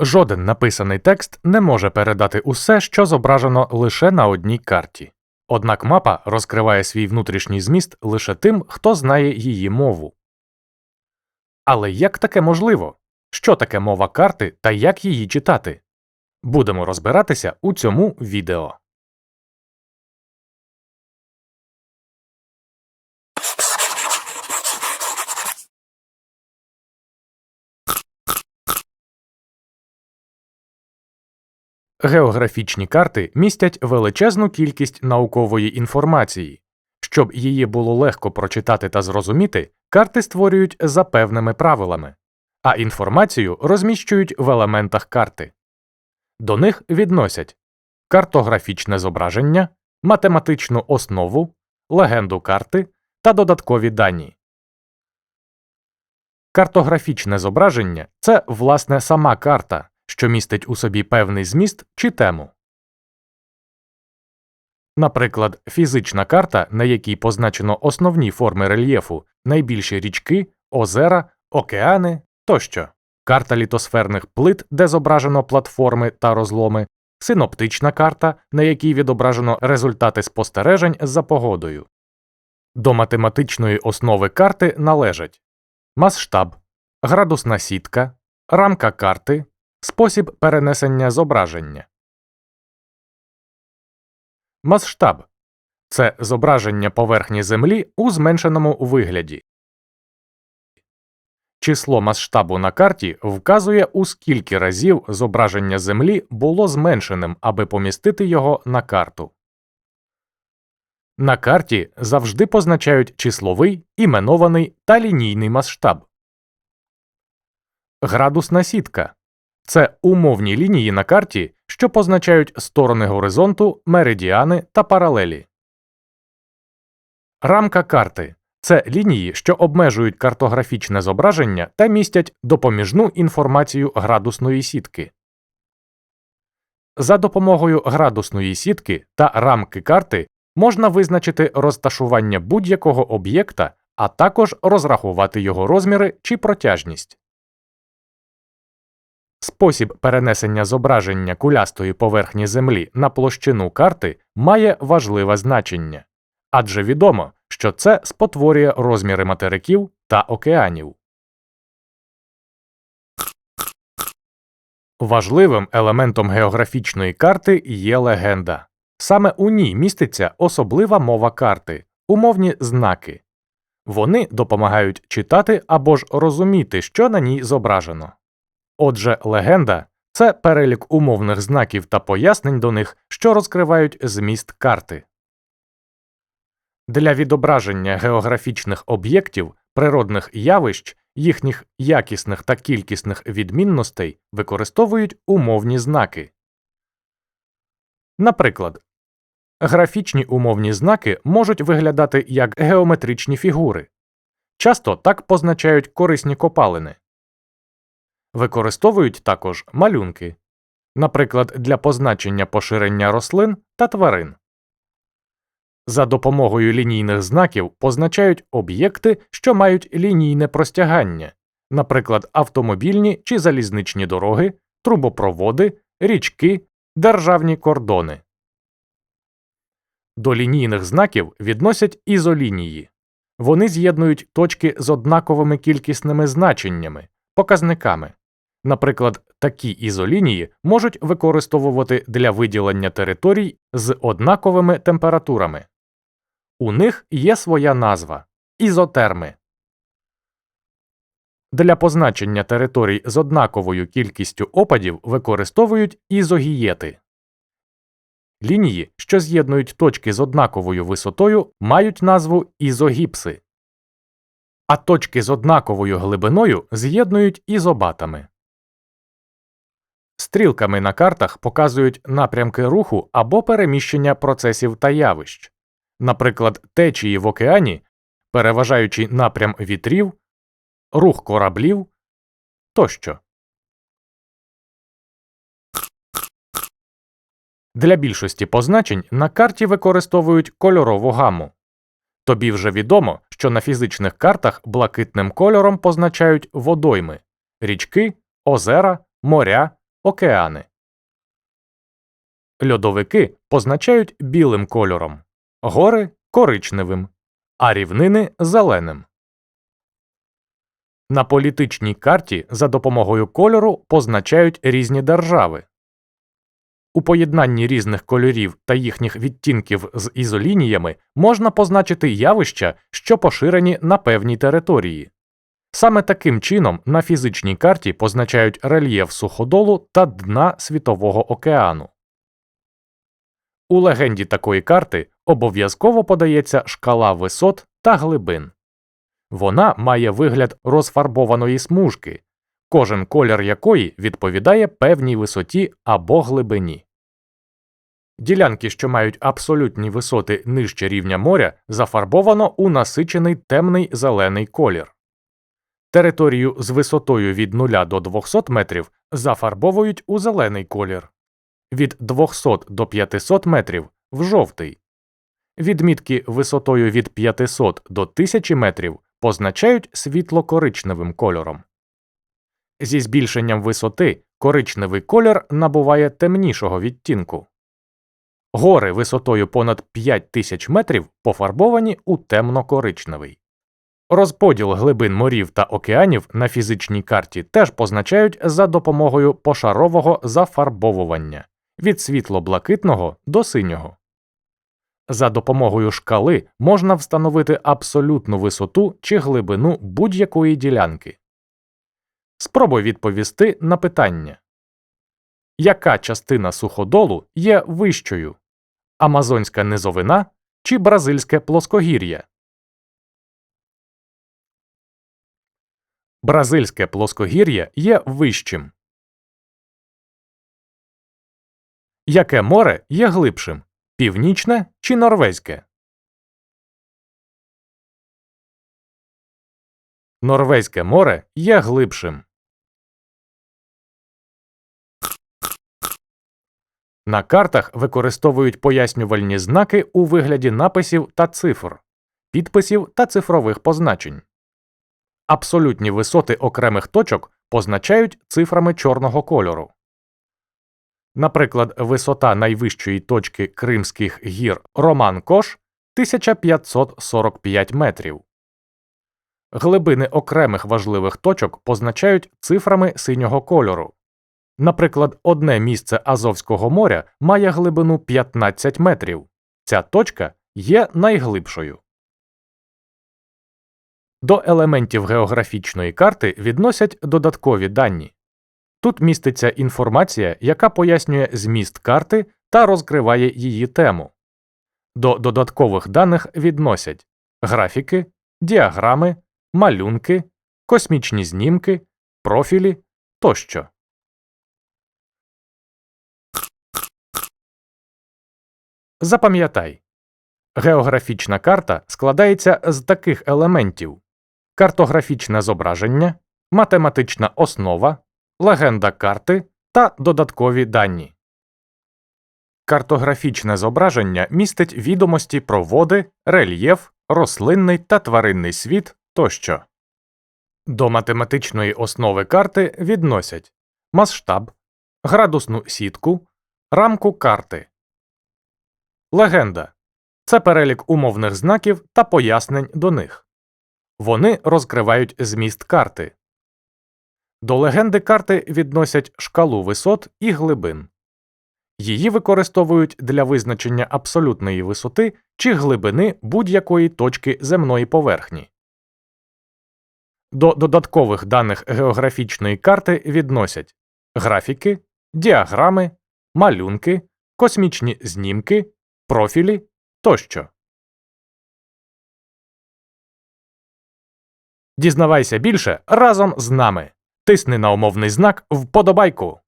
Жоден написаний текст не може передати усе, що зображено лише на одній карті. Однак мапа розкриває свій внутрішній зміст лише тим, хто знає її мову. Але як таке можливо? Що таке мова карти та як її читати? Будемо розбиратися у цьому відео. Географічні карти містять величезну кількість наукової інформації. Щоб її було легко прочитати та зрозуміти, карти створюють за певними правилами, а інформацію розміщують в елементах карти. До них відносять картографічне зображення, математичну основу, легенду карти та додаткові дані. Картографічне зображення це власне сама карта, що містить у собі певний зміст чи тему. Наприклад, фізична карта, на якій позначено основні форми рельєфу, найбільші річки, озера, океани тощо, карта літосферних плит, де зображено платформи та розломи, синоптична карта, на якій відображено результати спостережень за погодою. До математичної основи карти належать масштаб, градусна сітка, рамка карти, спосіб перенесення зображення. Масштаб це зображення поверхні Землі у зменшеному вигляді. Число масштабу на карті вказує, у скільки разів зображення Землі було зменшеним, аби помістити його на карту. На карті завжди позначають числовий, іменований та лінійний масштаб. Градусна сітка це умовні лінії на карті, що позначають сторони горизонту, меридіани та паралелі. Рамка карти це лінії, що обмежують картографічне зображення та містять допоміжну інформацію градусної сітки. За допомогою градусної сітки та рамки карти можна визначити розташування будь-якого об'єкта, а також розрахувати його розміри чи протяжність. Спосіб перенесення зображення кулястої поверхні Землі на площину карти має важливе значення, адже відомо, що це спотворює розміри материків та океанів. Важливим елементом географічної карти є легенда. Саме у ній міститься особлива мова карти, умовні знаки. Вони допомагають читати або ж розуміти, що на ній зображено. Отже, легенда це перелік умовних знаків та пояснень до них, що розкривають зміст карти. Для відображення географічних об'єктів, природних явищ, їхніх якісних та кількісних відмінностей використовують умовні знаки. Наприклад, графічні умовні знаки можуть виглядати як геометричні фігури. Часто так позначають корисні копалини. Використовують також малюнки, наприклад, для позначення поширення рослин та тварин. За допомогою лінійних знаків позначають об'єкти, що мають лінійне простягання, наприклад, автомобільні чи залізничні дороги, трубопроводи, річки, державні кордони. До лінійних знаків відносять ізолінії. Вони з'єднують точки з однаковими кількісними значеннями, показниками. Наприклад, такі ізолінії можуть використовувати для виділення територій з однаковими температурами. У них є своя назва ізотерми. Для позначення територій з однаковою кількістю опадів використовують ізогієти. Лінії, що з'єднують точки з однаковою висотою, мають назву ізогіпси, а точки з однаковою глибиною з'єднують ізобатами. Стрілками на картах показують напрямки руху або переміщення процесів та явищ, наприклад, течії в океані, переважаючи напрям вітрів, рух кораблів тощо. Для більшості позначень на карті використовують кольорову гаму. Тобі вже відомо, що на фізичних картах блакитним кольором позначають водойми річки, озера, моря, океани. Льодовики позначають білим кольором, гори коричневим, а рівнини зеленим. На політичній карті за допомогою кольору позначають різні держави. У поєднанні різних кольорів та їхніх відтінків з ізолініями можна позначити явища, що поширені на певній території. Саме таким чином на фізичній карті позначають рельєф суходолу та дна Світового океану. У легенді такої карти обов'язково подається шкала висот та глибин. Вона має вигляд розфарбованої смужки, кожен колір якої відповідає певній висоті або глибині. Ділянки, що мають абсолютні висоти нижче рівня моря, зафарбовано у насичений темний зелений колір. Територію з висотою від 0 до 200 метрів зафарбовують у зелений колір, від 200 до 500 метрів в жовтий. Відмітки висотою від 500 до 1000 метрів позначають світло-коричневим кольором. Зі збільшенням висоти коричневий колір набуває темнішого відтінку. Гори висотою понад 5000 метрів пофарбовані у темно-коричневий. Розподіл глибин морів та океанів на фізичній карті теж позначають за допомогою пошарового зафарбовування від світло-блакитного до синього. За допомогою шкали можна встановити абсолютну висоту чи глибину будь-якої ділянки. Спробуй відповісти на питання Яка частина суходолу є вищою Амазонська низовина чи Бразильське плоскогір'я? Бразильське плоскогір'я є вищим. Яке море є глибшим? Північне чи норвезьке? Норвезьке море є глибшим. На картах використовують пояснювальні знаки у вигляді написів та цифр, підписів та цифрових позначень. Абсолютні висоти окремих точок позначають цифрами чорного кольору. Наприклад, висота найвищої точки Кримських гір Роман Кош 1545 метрів. Глибини окремих важливих точок позначають цифрами синього кольору. Наприклад, одне місце Азовського моря має глибину 15 метрів. Ця точка є найглибшою. До елементів географічної карти відносять додаткові дані. Тут міститься інформація, яка пояснює зміст карти та розкриває її тему. До додаткових даних відносять графіки, діаграми, малюнки, космічні знімки, профілі тощо. Запам'ятай географічна карта складається з таких елементів картографічне зображення, математична основа, легенда карти та додаткові дані. Картографічне зображення містить відомості про води, рельєф, рослинний та тваринний світ тощо. До математичної основи карти відносять масштаб, градусну сітку, рамку карти. Легенда це перелік умовних знаків та пояснень до них. Вони розкривають зміст карти. До легенди карти відносять шкалу висот і глибин. Її використовують для визначення абсолютної висоти чи глибини будь-якої точки земної поверхні. До додаткових даних географічної карти відносять графіки, діаграми, малюнки, космічні знімки, профілі тощо. Дізнавайся більше разом з нами. Тисни на умовний знак вподобайку.